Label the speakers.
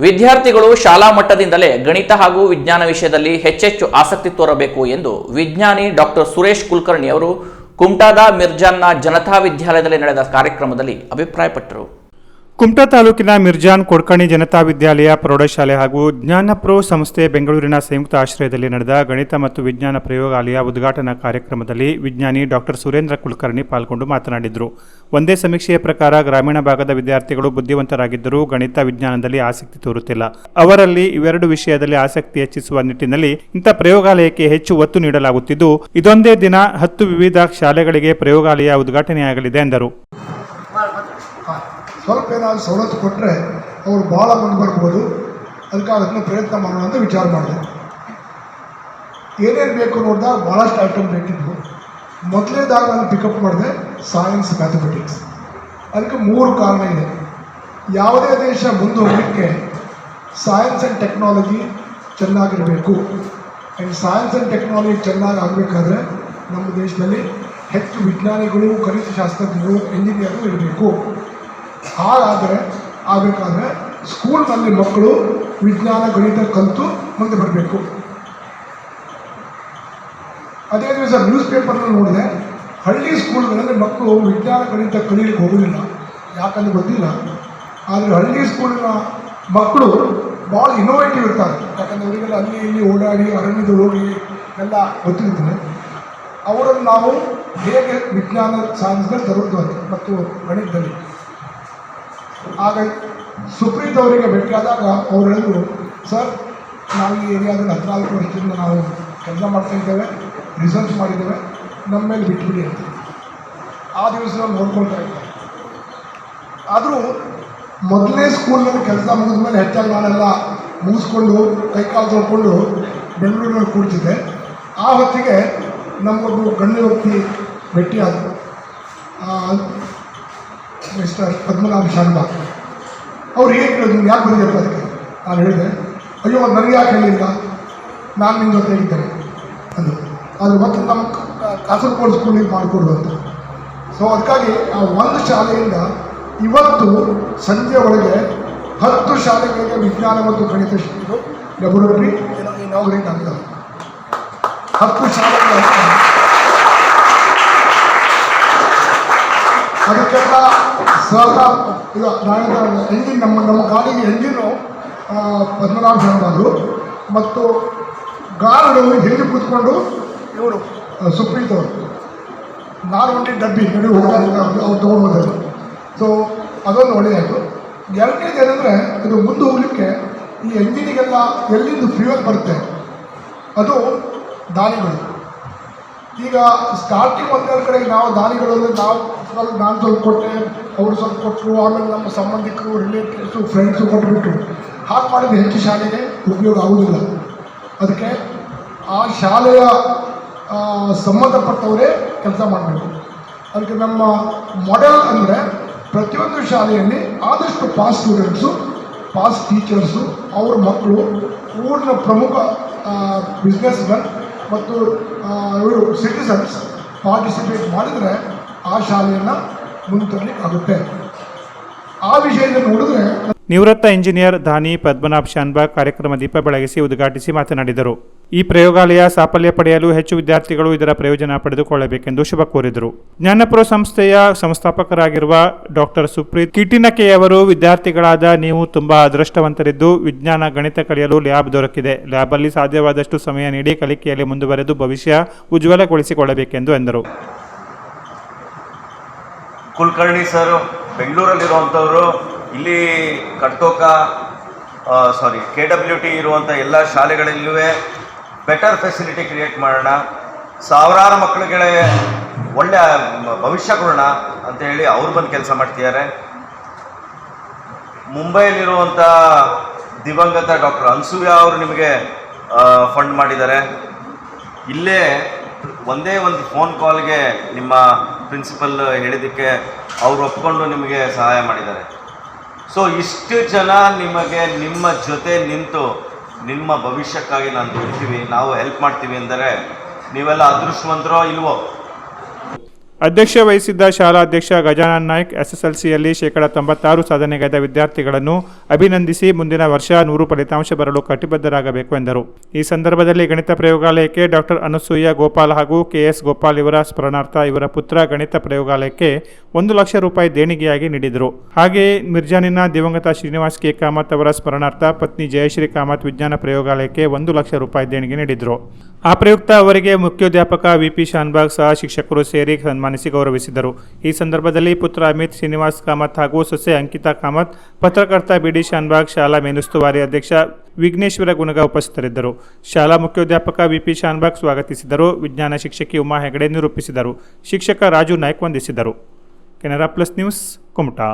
Speaker 1: ವಿದ್ಯಾರ್ಥಿಗಳು ಶಾಲಾ ಮಟ್ಟದಿಂದಲೇ ಗಣಿತ ಹಾಗೂ ವಿಜ್ಞಾನ ವಿಷಯದಲ್ಲಿ ಹೆಚ್ಚೆಚ್ಚು ಆಸಕ್ತಿ ತೋರಬೇಕು ಎಂದು ವಿಜ್ಞಾನಿ ಡಾಕ್ಟರ್ ಸುರೇಶ್ ಕುಲಕರ್ಣಿ ಅವರು ಕುಮಟಾದ ಮಿರ್ಜಾನ್ನ ಜನತಾ ವಿದ್ಯಾಲಯದಲ್ಲಿ ನಡೆದ ಕಾರ್ಯಕ್ರಮದಲ್ಲಿ ಅಭಿಪ್ರಾಯಪಟ್ಟರು.
Speaker 2: ಕುಮಟಾ ತಾಲೂಕಿನ ಮಿರ್ಜಾನ್ ಕೊಡ್ಕಣಿ ಜನತಾ ವಿದ್ಯಾಲಯ ಪ್ರೌಢಶಾಲೆ ಹಾಗೂ ಜ್ಞಾನಪ್ರೋ ಸಂಸ್ಥೆ ಬೆಂಗಳೂರಿನ ಸಂಯುಕ್ತ ಆಶ್ರಯದಲ್ಲಿ ನಡೆದ ಗಣಿತ ಮತ್ತು ವಿಜ್ಞಾನ ಪ್ರಯೋಗಾಲಯ ಉದ್ಘಾಟನಾ ಕಾರ್ಯಕ್ರಮದಲ್ಲಿ ವಿಜ್ಞಾನಿ ಡಾಕ್ಟರ್ ಸುರೇಂದ್ರ ಕುಲಕರ್ಣಿ ಪಾಲ್ಗೊಂಡು ಮಾತನಾಡಿದರು. ಒಂದೇ ಸಮೀಕ್ಷೆಯ ಪ್ರಕಾರ ಗ್ರಾಮೀಣ ಭಾಗದ ವಿದ್ಯಾರ್ಥಿಗಳು ಬುದ್ಧಿವಂತರಾಗಿದ್ದರೂ ಗಣಿತ ವಿಜ್ಞಾನದಲ್ಲಿ ಆಸಕ್ತಿ ತೋರುತ್ತಿಲ್ಲ. ಅವರಲ್ಲಿ ಇವೆರಡು ವಿಷಯದಲ್ಲಿ ಆಸಕ್ತಿ ಹೆಚ್ಚಿಸುವ ನಿಟ್ಟಿನಲ್ಲಿ ಇಂಥ ಪ್ರಯೋಗಾಲಯಕ್ಕೆ ಹೆಚ್ಚು ಒತ್ತು ನೀಡಲಾಗುತ್ತಿದ್ದು, ಇದೊಂದೇ ದಿನ ಹತ್ತು ವಿವಿಧ ಶಾಲೆಗಳಿಗೆ ಪ್ರಯೋಗಾಲಯ ಉದ್ಘಾಟನೆಯಾಗಲಿದೆ ಎಂದರು.
Speaker 3: ಸ್ವಲ್ಪ ಏನಾದರೂ ಸವಲತ್ತು ಕೊಟ್ಟರೆ ಅವರು ಭಾಳ ಮುಂದೆ ಬರ್ಬೋದು. ಅದಕ್ಕಾಗಿ ಅದನ್ನು ಪ್ರಯತ್ನ ಮಾಡೋಣ ಅಂತ ವಿಚಾರ ಮಾಡಿದೆ. ಏನೇನು ಬೇಕು ನೋಡಿದಾಗ ಭಾಳಷ್ಟು ಐಟಮ್ ಬೇಕಿದ್ವು. ಮೊದಲನೇದಾಗಿ ನಾನು ಪಿಕಪ್ ಮಾಡಿದೆ ಸೈನ್ಸ್ ಮ್ಯಾಥಮೆಟಿಕ್ಸ್ ಅದಕ್ಕೆ ಮೂರು ಕಾರಣ ಇದೆ. ಯಾವುದೇ ದೇಶ ಮುಂದೆ ಹೋಗಲಿಕ್ಕೆ ಸೈನ್ಸ್ ಆ್ಯಂಡ್ ಟೆಕ್ನಾಲಜಿ ಚೆನ್ನಾಗಿರಬೇಕು. ಆ್ಯಂಡ್ ಸೈನ್ಸ್ ಆ್ಯಂಡ್ ಟೆಕ್ನಾಲಜಿ ಚೆನ್ನಾಗಿ ಆಗಬೇಕಾದ್ರೆ ನಮ್ಮ ದೇಶದಲ್ಲಿ ಹೆಚ್ಚು ವಿಜ್ಞಾನಿಗಳು, ಗಣಿತಶಾಸ್ತ್ರಜ್ಞರು ಶಾಸ್ತ್ರಜ್ಞರು ಇಂಜಿನಿಯರು ಇರಬೇಕು. ಹಾಗಾದರೆ ಆಗಬೇಕಾದ್ರೆ ಸ್ಕೂಲ್ನಲ್ಲಿ ಮಕ್ಕಳು ವಿಜ್ಞಾನ, ಗಣಿತ ಕಲಿತು ಮುಂದೆ ಬರಬೇಕು. ಅದೇ ದಿವಸ ನ್ಯೂಸ್ ಪೇಪರ್ನಲ್ಲಿ ನೋಡಿದೆ, ಹಳ್ಳಿ ಸ್ಕೂಲ್ಗಳಲ್ಲಿ ಮಕ್ಕಳು ವಿಜ್ಞಾನ, ಗಣಿತ ಕಲಿಯಲಿಕ್ಕೆ ಹೋಗೋದಿಲ್ಲ. ಯಾಕಂದ್ರೆ ಗೊತ್ತಿಲ್ಲ. ಆದರೆ ಹಳ್ಳಿ ಸ್ಕೂಲಿನ ಮಕ್ಕಳು ಭಾಳ ಇನೋವೇಟಿವ್ ಇರ್ತಾರೆ. ಯಾಕಂದರೆ ಅವರಿಗೆಲ್ಲ ಅಲ್ಲಿ ಇಲ್ಲಿ ಓಡಾಡಿ, ಅರಣ್ಯದಲ್ಲಿ ಹೋಗಿ ಎಲ್ಲ ಗೊತ್ತಿರ್ತದೆ ಅವರನ್ನು ನಾವು ಹೇಗೆ ವಿಜ್ಞಾನ ತರುವುದು ಅಂತ, ಮತ್ತು ಗಣಿತದಲ್ಲಿ. ಆಗ ಸುಪ್ರೀತ್ ಅವರಿಗೆ ಭೇಟಿಯಾದಾಗ ಅವ್ರು ಹೇಳಿದ್ರು ಸರ್, ನಾವು ಈ ಏರಿಯಾದಲ್ಲಿ ಹದಿನಾಲ್ಕು ವರ್ಷದಿಂದ ನಾವು ಕೆಲಸ ಮಾಡ್ತಾ ಇದ್ದೇವೆ ರಿಸರ್ಚ್ ಮಾಡಿದ್ದೇವೆ, ನಮ್ಮ ಮೇಲೆ ಬಿಟ್ಬಿಡಿ ಅಂತ. ಆ ದಿವಸ ನೋಡ್ಕೊಳ್ತಾ ಇದ್ದೆ ಆದರೂ ಮೊದಲನೇ ಸ್ಕೂಲ್ನಲ್ಲಿ ಕೆಲಸ ಮುಗಿದ ಮೇಲೆ ಹೆಚ್ಚಾಗಿ ನಾನೆಲ್ಲ ಮುಗಿಸ್ಕೊಂಡು ಕೈಕಾಲು ತೊಳ್ಕೊಂಡು ಬೆಂಗಳೂರಿನಲ್ಲಿ ಕೂಡ್ತಿದ್ದೆ ಆ ಹೊತ್ತಿಗೆ ನಮ್ಮೊಬ್ಬರು ಗಣ್ಯ ವ್ಯಕ್ತಿ ಭೇಟಿಯಾದರು. ಮಿಸ್ಟರ್ ಪದ್ಮನಾಭ ಶರ್ಮಾ ಅವ್ರು ಏನು ಕೇಳಿದ್ರು ನೀನು ಯಾಕೆ ಬಂದಿರಪ್ಪ ಅದಕ್ಕೆ? ನಾನು ಹೇಳಿದೆ, ಅಯ್ಯೋ ನನಗೆ ಯಾಕೆ ಹೇಳಿಲ್ಲ? ನಾನು ನಿಮ್ಮ ಜೊತೆ ಇದ್ದೇನೆ. ಅಂದರು. ಅದು ಮತ್ತು ನಮ್ಮ ಕಾಸರಗೋಡು ಸ್ಕೂಲಿಗೆ ಮಾಡಿಕೊಡು ಅಂತ. ಸೊ ಅದಕ್ಕಾಗಿ ಆ ಒಂದು ಶಾಲೆಯಿಂದ ಇವತ್ತು ಸಂಜೆ ಒಳಗೆ ಹತ್ತು ಶಾಲೆಗಳಿಗೆ ವಿಜ್ಞಾನ ಮತ್ತು ಗಣಿತ ಶಿಕ್ಷಕರು ಲ್ಯಾಬೊರೇಟರಿ ಇನಾಗ್ರೇಟ್ ಆಗ್ತಾರೆ ಹತ್ತು ಶಾಲೆಗಳ ಅದಕ್ಕೆಲ್ಲ ಸಹಕಾರ ಇದು ನಾನು ಎಂಜಿನ್ ನಮ್ಮ ನಮ್ಮ ಗಾಡಿಗೆ ಎಂಜಿನ್ನು ಪದ್ಮನಾಭ ಶರ್ಮಾರು ಮತ್ತು ಗಾರ್ಡು ಹಿಂದೆ ಕೂತ್ಕೊಂಡು ಇವರು. ಸುಪ್ರೀತ್ ಅವರು. ನಾನು ಒಂಟಿ ಡಬ್ಬಿ ನಡಿ ಹೋಗ್ತಾ ಅವ್ರು ತೊಗೊಂಡು ಸೊ ಅದೊಂದು ಒಳ್ಳೆಯದಾಯಿತು ಎರಡನೇದು ಏನಂದರೆ ಇದು ಮುಂದೆ ಹೋಗಲಿಕ್ಕೆ ಈ ಎಂಜಿನಿಗೆಲ್ಲ ಎಲ್ಲಿಂದ ಫ್ಯೂಯಲ್ ಬರುತ್ತೆ? ಅದು ದಾನಿಗಳು. ಈಗ ಸ್ಟಾರ್ಟಿಂಗ್ ಒಂದೆರಡು ಕಡೆ ನಾವು ದಾನಿಗಳು ಅಂದರೆ ನಾವು ಸ್ವಲ್ಪ ನಾನು ಸ್ವಲ್ಪ ಕೊಟ್ಟೆ, ಅವರು ಸ್ವಲ್ಪ ಕೊಟ್ಟರು, ಆಮೇಲೆ ನಮ್ಮ ಸಂಬಂಧಿಕರು ರಿಲೇಟಿವ್ಸು ಫ್ರೆಂಡ್ಸು ಕೊಟ್ಟುಬಿಟ್ರು ಹಾಗೆ ಮಾಡಿದ್ರೆ ಹೆಚ್ಚು ಶಾಲೆಗೆ ಉಪಯೋಗ ಆಗುವುದಿಲ್ಲ. ಅದಕ್ಕೆ ಆ ಶಾಲೆಯ ಸಂಬಂಧಪಟ್ಟವರೇ ಕೆಲಸ ಮಾಡಬೇಕು. ಅದಕ್ಕೆ ನಮ್ಮ ಮಾಡೆಲ್ ಅಂದರೆ ಪ್ರತಿಯೊಂದು ಶಾಲೆಯಲ್ಲಿ ಆದಷ್ಟು ಪಾಸ್ ಸ್ಟೂಡೆಂಟ್ಸು ಪಾಸ್ ಟೀಚರ್ಸು ಅವ್ರ ಮಕ್ಕಳು, ಊರಿನ ಪ್ರಮುಖ ಬಿಸ್ನೆಸ್ಮನ್ ಮತ್ತು ಇವರು ಸಿಟಿಸನ್ಸ್ ಪಾರ್ಟಿಸಿಪೇಟ್ ಮಾಡಿದರೆ ಆ ಶಾಲೆಯನ್ನು ಮುಂದೆ ಆಗುತ್ತೆ. ಆ ವಿಷಯದಲ್ಲಿ ನೋಡಿದ್ರೆ
Speaker 2: ನಿವೃತ್ತ ಇಂಜಿನಿಯರ್ ದಾನಿ ಪದ್ಮನಾಭ್ ಶಾನ್ಬಾಗ್ ಕಾರ್ಯಕ್ರಮ ದೀಪ ಬೆಳಗಿಸಿ ಉದ್ಘಾಟಿಸಿ ಮಾತನಾಡಿದರು. ಈ ಪ್ರಯೋಗಾಲಯ ಸಾಫಲ್ಯ ಪಡೆಯಲು ಹೆಚ್ಚು ವಿದ್ಯಾರ್ಥಿಗಳು ಇದರ ಪ್ರಯೋಜನ ಪಡೆದುಕೊಳ್ಳಬೇಕೆಂದು ಶುಭ ಕೋರಿದರು. ಜ್ಞಾನಪುರ ಸಂಸ್ಥೆಯ ಸಂಸ್ಥಾಪಕರಾಗಿರುವ ಡಾಕ್ಟರ್ ಸುಪ್ರೀತ್ ಕಿಟಿನಕೆಯವರು ವಿದ್ಯಾರ್ಥಿಗಳಾದ ನೀವು ತುಂಬಾ ಅದೃಷ್ಟವಂತರಿದ್ದು ವಿಜ್ಞಾನ ಗಣಿತ ಕಲಿಯಲು ಲ್ಯಾಬ್ ದೊರಕಿದೆ. ಲ್ಯಾಬಲ್ಲಿ ಸಾಧ್ಯವಾದಷ್ಟು ಸಮಯ ನೀಡಿ ಕಲಿಕೆಯಲ್ಲಿ ಮುಂದುವರೆದು ಭವಿಷ್ಯ ಉಜ್ವಲಗೊಳಿಸಿಕೊಳ್ಳಬೇಕೆಂದು ಎಂದರು.
Speaker 4: ಕುಲಕರ್ಣಿ ಸರ್ ಬೆಂಗಳೂರಲ್ಲಿರುವಂಥವರು ಇಲ್ಲಿ ಕಟ್ತೋಕ ಸಾರಿ ಕೆ ಡಬ್ಲ್ಯೂ ಟಿ ಇರುವಂಥ ಎಲ್ಲ ಶಾಲೆಗಳಲ್ಲೂ ಬೆಟರ್ ಫೆಸಿಲಿಟಿ ಕ್ರಿಯೇಟ್ ಮಾಡೋಣ, ಸಾವಿರಾರು ಮಕ್ಕಳಿಗೆ ಒಳ್ಳೆಯ ಭವಿಷ್ಯ ಕೊಡೋಣ ಅಂತ ಹೇಳಿ ಅವ್ರು ಬಂದು ಕೆಲಸ ಮಾಡ್ತಿದ್ದಾರೆ. ಮುಂಬೈಯಲ್ಲಿರುವಂಥ ದಿವಂಗತ ಡಾಕ್ಟರ್ ಅನ್ಸೂಯ ಅವರು ನಿಮಗೆ ಫಂಡ್ ಮಾಡಿದ್ದಾರೆ. ಇಲ್ಲೇ ಒಂದೇ ಒಂದು ಫೋನ್ ಕಾಲ್ಗೆ ನಿಮ್ಮ ಪ್ರಿನ್ಸಿಪಲ್ ಹೇಳಿದ್ದಕ್ಕೆ ಅವರು ಒಪ್ಕೊಂಡು ನಿಮಗೆ ಸಹಾಯ ಮಾಡಿದ್ದಾರೆ. ಸೊ ಇಷ್ಟು ಜನ ನಿಮಗೆ ನಿಮ್ಮ ಜೊತೆ ನಿಂತು ನಿಮ್ಮ ಭವಿಷ್ಯಕ್ಕಾಗಿ ನಾನು ದುಡಿತೀವಿ, ನಾವು ಹೆಲ್ಪ್ ಮಾಡ್ತೀವಿ ಅಂದರೆ ನೀವೆಲ್ಲ ಅದೃಷ್ಟವಂತರೋ ಇಲ್ವೋ?
Speaker 2: ಅಧ್ಯಕ್ಷ ವಹಿಸಿದ್ದ ಶಾಲಾ ಅಧ್ಯಕ್ಷ ಗಜಾನನ್ ನಾಯ್ಕ್ ಎಸ್ಎಸ್ಎಲ್ಸಿಯಲ್ಲಿ ಶೇಕಡ ತೊಂಬತ್ತಾರು ಸಾಧನೆಗೈದ ವಿದ್ಯಾರ್ಥಿಗಳನ್ನು ಅಭಿನಂದಿಸಿ ಮುಂದಿನ ವರ್ಷ ನೂರು ಫಲಿತಾಂಶ ಬರಲು ಕಟಿಬದ್ಧರಾಗಬೇಕು ಎಂದರು. ಈ ಸಂದರ್ಭದಲ್ಲಿ ಗಣಿತ ಪ್ರಯೋಗಾಲಯಕ್ಕೆ ಡಾಕ್ಟರ್ ಅನಸೂಯ ಗೋಪಾಲ್ ಹಾಗೂ ಕೆಎಸ್ ಗೋಪಾಲ್ ಇವರ ಸ್ಮರಣಾರ್ಥ ಇವರ ಪುತ್ರ ಗಣಿತ ಪ್ರಯೋಗಾಲಯಕ್ಕೆ ಒಂದು ಲಕ್ಷ ರೂಪಾಯಿ ದೇಣಿಗೆಯಾಗಿ ನೀಡಿದರು. ಹಾಗೆಯೇ ಮಿರ್ಜಾನಿನ ದಿವಂಗತ ಶ್ರೀನಿವಾಸ್ ಕೆ. ಕಾಮತ್ ಅವರ ಸ್ಮರಣಾರ್ಥ ಪತ್ನಿ ಜಯಶ್ರೀ ಕಾಮತ್ ವಿಜ್ಞಾನ ಪ್ರಯೋಗಾಲಯಕ್ಕೆ ಒಂದು ಲಕ್ಷ ರೂಪಾಯಿ ದೇಣಿಗೆ ನೀಡಿದರು. ಆ ಪ್ರಯುಕ್ತ ಅವರಿಗೆ ಮುಖ್ಯೋಧ್ಯಾಪಕ ವಿಪಿ ಶಾನ್ಬಾಗ್ ಸಹ ಶಿಕ್ಷಕರು ಸೇರಿ ಸನ್ಮಾನಿಸಿ ಗೌರವಿಸಿದರು. ಈ ಸಂದರ್ಭದಲ್ಲಿ ಪುತ್ರ ಅಮಿತ್ ಶ್ರೀನಿವಾಸ್ ಕಾಮತ್ ಹಾಗೂ ಸೊಸೆ ಅಂಕಿತಾ ಕಾಮತ್, ಪತ್ರಕರ್ತ ಬಿಡಿ ಶಾನ್ಬಾಗ್ ಶಾಲಾ ಮೇಲುಸ್ತುವಾರಿ ಅಧ್ಯಕ್ಷ ವಿಘ್ನೇಶ್ವರ ಗುಣಗ ಉಪಸ್ಥಿತರಿದ್ದರು. ಶಾಲಾ ಮುಖ್ಯೋಧ್ಯಾಪಕ ವಿಪಿ ಶಾನ್ಬಾಗ್ ಸ್ವಾಗತಿಸಿದರು. ವಿಜ್ಞಾನ ಶಿಕ್ಷಕಿ ಉಮಾ ಹೆಗಡೆ ನಿರೂಪಿಸಿದರು. ಶಿಕ್ಷಕ ರಾಜು ನಾಯ್ಕ್ ವಂದಿಸಿದರು. Canara plus news Kumta.